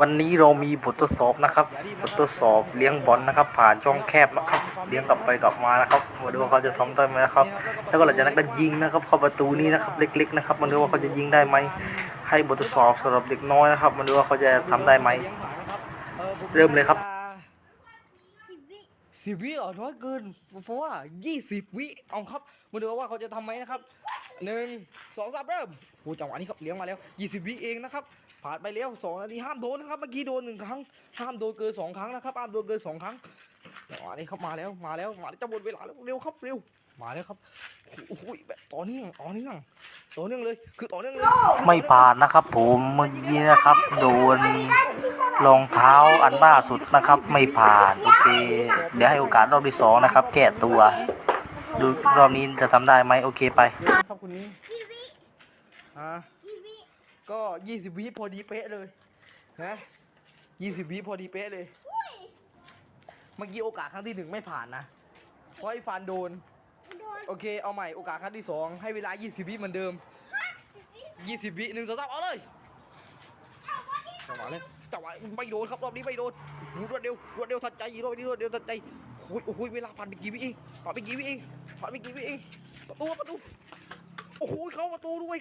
วันนี้เรามีบททดสอบนะครับ บททดสอบเลี้ยงบอลนะครับ ผ่านช่องแคบนะครับ เลี้ยงกลับไปกลับมานะครับมาดูว่าเขาจะทำได้ไหมนะครับ แล้วก็หลังจากนั้นก็ยิงนะครับ เข้าประตูนี้นะครับ เล็ก ๆ นะครับมาดูว่าเขาจะยิงได้ไหม ให้บททดสอบสำหรับเด็กน้อยนะครับมาดูว่าเขาจะทำได้ไหม เริ่มเลยครับ สิบวิเหรอน้อยเกิน เพราะว่ายี่สิบวิเอาครับมาดูว่าเขาจะทำไหมนะครับหนึ่งสองสามเริ่มโอ้จังหวะนี้ครับเลี้ยงมาแล้วยี่สิบวิเองนะครับผ่านไปแล้วสองนาทีห้ามโดนนะครับเมื่อกี้โดนหนึ่งครั้งห้ามโดนเกินสองครั้งนะครับห้ามโดนเกินสองครั้งจังหวะนี้ครับมาแล้วมาแล้วมาแล้วจะหมดเวลาแล้วเร็วครับเร็วมาแล้วครับโอ้โหแบบต่อเนื่องต่อเนื่องต่อเนื่องเลยคือต่อเนื่องเลย ไม่ผ่านนะครับผมเมื่อกี้นะครับ โดน รองเท้าอันล่าสุดนะครับ ไม่ผ่านโอเคเดี๋ยวให้โอกาสรอบที่สองนะครับ แก้ตัว ดูรอบนี้จะทำได้ไหมโอเคไป ครับคุณนี้ฮะก็ยี่สิบวิพอดีเป๊ะเลยนะยี่สิบวิพอดีเป๊ะเลย เมื่อกี้โอกาสครั้งที่หนึ่งไม่ผ่านนะเพราะไอ้ฟันโดน โอเคเอาใหม่โอกาสครั้งที่สองให้เวลา 20 วิเหมือนเดิม 20 วิหนึ่งสองสามเอาเลย จังหวะเลยจังหวะไม่โดนครับรอบนี้ไม่โดนรวดเร็วรวดเร็วทันใจรอบนี้รวดเร็วทันใจโอ้ยโอ้ยเวลาผ่านไปกี่วิเองผ่านไปกี่วิเองผ่านไปกี่วิเองประตูประตูโอ้โหเข้าประตูด้วย